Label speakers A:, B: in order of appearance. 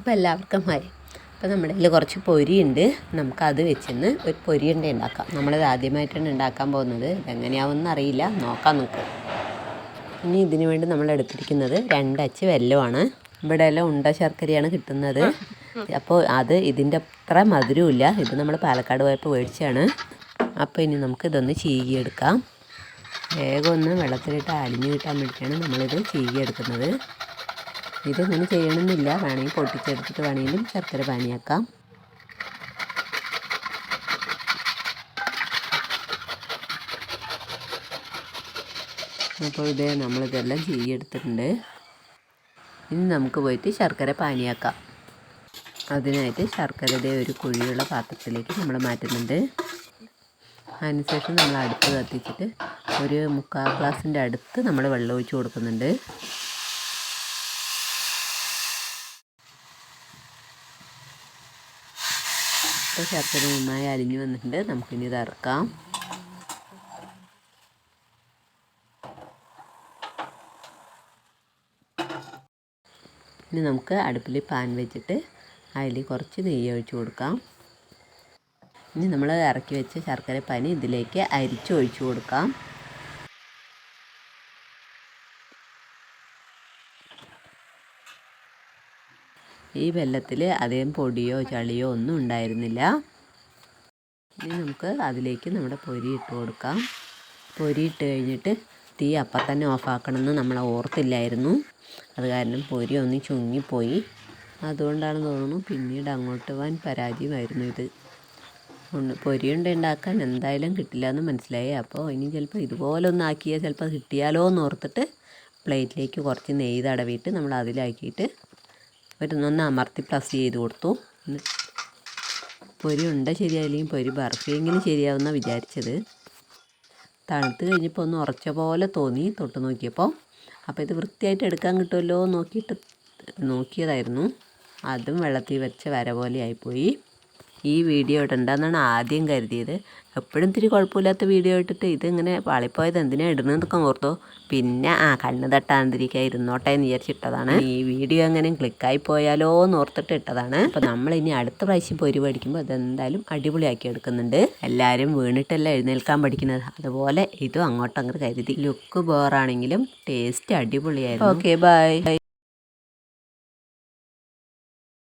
A: അപ്പോൾ എല്ലാവർക്കും ഹായ്. അപ്പോൾ നമ്മുടെ കയ്യിൽ കുറച്ച് പൊരിയുണ്ട്. നമുക്കത് വെച്ചിന്ന് ഒരു പൊരിയുണ്ട ഉണ്ടാക്കാം. നമ്മളത് ആദ്യമായിട്ടാണ് ഉണ്ടാക്കാൻ പോകുന്നത്. എങ്ങനെയാവുമെന്ന് അറിയില്ല. നോക്കാം. നമുക്ക് ഇനി ഇതിനു വേണ്ടി നമ്മൾ എടുത്തിരിക്കുന്നത് രണ്ടച്ച് വെല്ലമാണ്. ഇവിടെ എല്ലാം ഉണ്ട ശർക്കരയാണ് കിട്ടുന്നത്. അപ്പോൾ അത് ഇതിന്റെ അത്ര മധുരമില്ല ഇത് നമ്മൾ പാലക്കാട് പോയപ്പോൾ മേടിച്ചാണ് അപ്പോൾ ഇനി നമുക്ക് ഇതൊന്ന് ചീകിയെടുക്കാം. വേഗം ഒന്ന് വെള്ളത്തിലിട്ട് അലിഞ്ഞു കിട്ടാൻ വേണ്ടിയിട്ടാണ് നമ്മളിത് ചീകിയെടുക്കുന്നത്. ഇതൊന്നും ചെയ്യണമെന്നില്ല. വേണമെങ്കിൽ പൊട്ടിച്ചെടുത്തിട്ട് വേണമെങ്കിലും ശർക്കര പാനിയാക്കാം. അപ്പോൾ ഇത് നമ്മളിതെല്ലാം ചെയ്യെടുത്തിട്ടുണ്ട്. ഇനി നമുക്ക് പോയിട്ട് ശർക്കര പാനിയാക്കാം. അതിനായിട്ട് ശർക്കരയുടെ ഒരു കുഴിയുള്ള പാത്രത്തിലേക്ക് നമ്മൾ മാറ്റുന്നുണ്ട്. അതിനുശേഷം നമ്മൾ അടുപ്പ് കത്തിച്ചിട്ട് ഒരു മുക്കാൽ ഗ്ലാസിന്റെ അടുത്ത് നമ്മൾ വെള്ളം ഒഴിച്ച് കൊടുക്കുന്നുണ്ട്. ഇപ്പോൾ ശർക്കര നന്നായി അലിഞ്ഞു വന്നിട്ടുണ്ട്. നമുക്കിനി ഇത് ഇറക്കാം ഇനി നമുക്ക് അടുപ്പിൽ പാൻ വെച്ചിട്ട് അതിൽ കുറച്ച് നെയ്യ് ഒഴിച്ച് കൊടുക്കാം. ഇനി നമ്മൾ ഇറക്കി വെച്ച ശർക്കര പനി ഇതിലേക്ക് അരിച്ച് ഒഴിച്ച് കൊടുക്കാം. ഈ വെള്ളത്തിൽ അധികം പൊടിയോ ചളിയോ ഒന്നും ഉണ്ടായിരുന്നില്ല. ഇനി നമുക്ക് അതിലേക്ക് നമ്മുടെ പൊരി ഇട്ട് കൊടുക്കാം. പൊരി ഇട്ട് കഴിഞ്ഞിട്ട് തീ അപ്പം തന്നെ ഓഫാക്കണമെന്ന് നമ്മൾ ഓർത്തില്ലായിരുന്നു. അത് കാരണം പൊരി ഒന്ന് ചുങ്ങിപ്പോയി. അതുകൊണ്ടാണ് തോന്നുന്നു പിന്നീട് അങ്ങോട്ട് പോകാൻ പരാജയമായിരുന്നു ഇത്. പൊരി ഉണ്ടാക്കാൻ എന്തായാലും കിട്ടില്ല എന്ന് മനസ്സിലായി. അപ്പോൾ ഇനി ചിലപ്പോൾ ഇതുപോലെ ഒന്ന് ആക്കിയാൽ ചിലപ്പോൾ കിട്ടിയാലോ എന്ന് ഓർത്തിട്ട് പ്ലേറ്റിലേക്ക് കുറച്ച് നെയ്യ് തടവിയിട്ട് നമ്മൾ അതിലാക്കിയിട്ട് ഒരു ഒന്ന് അമർത്തി പ്ലസ് ചെയ്ത് കൊടുത്തു. പൊരി ഉണ്ട ശരിയായില്ലെങ്കിൽ പൊരി ബർഫിയെങ്കിലും ശരിയാവുന്ന വിചാരിച്ചത്. തണുത്ത് കഴിഞ്ഞപ്പോൾ ഒന്ന് ഉറച്ച പോലെ തോന്നി തൊട്ട് നോക്കിയപ്പോൾ അപ്പോൾ ഇത് വൃത്തിയായിട്ട് എടുക്കാൻ കിട്ടുമല്ലോ നോക്കിയിട്ട് നോക്കിയതായിരുന്നു. അതും വെള്ളത്തിൽ വെച്ച വര പോലെ ആയിപ്പോയി. ഈ വീഡിയോ ഇടണ്ടെന്നാണ് ആദ്യം കരുതിയത്. എപ്പോഴും ഇത്തിരി കുഴപ്പമില്ലാത്ത വീഡിയോ ഇട്ടിട്ട് ഇതിങ്ങനെ പാളിപ്പോയത് എന്തിനാണ് ഇടുന്നതൊക്കെ ഓർത്തോ? പിന്നെ ആ കണ്ണ് തട്ടാതിരിക്കാൻ ഇരുന്നോട്ടെ എന്ന് വിചാരിച്ചിട്ടതാണ്. ഈ വീഡിയോ എങ്ങനെ ക്ലിക്കായി പോയാലോ എന്ന് ഓർത്തിട്ട് ഇട്ടതാണ്. അപ്പോൾ നമ്മൾ ഇനി അടുത്ത പ്രാവശ്യം പൊരി പഠിക്കുമ്പോൾ അതെന്തായാലും അടിപൊളിയാക്കി എടുക്കുന്നുണ്ട്. എല്ലാവരും വീണിട്ടല്ല എഴുന്നേൽക്കാൻ പഠിക്കുന്നത്. അതുപോലെ ഇതും അങ്ങോട്ടങ്ങോട്ട് കരുതി. ലുക്ക് ബോറാണെങ്കിലും ടേസ്റ്റ് അടിപൊളിയായിരുന്നു. Okay bye.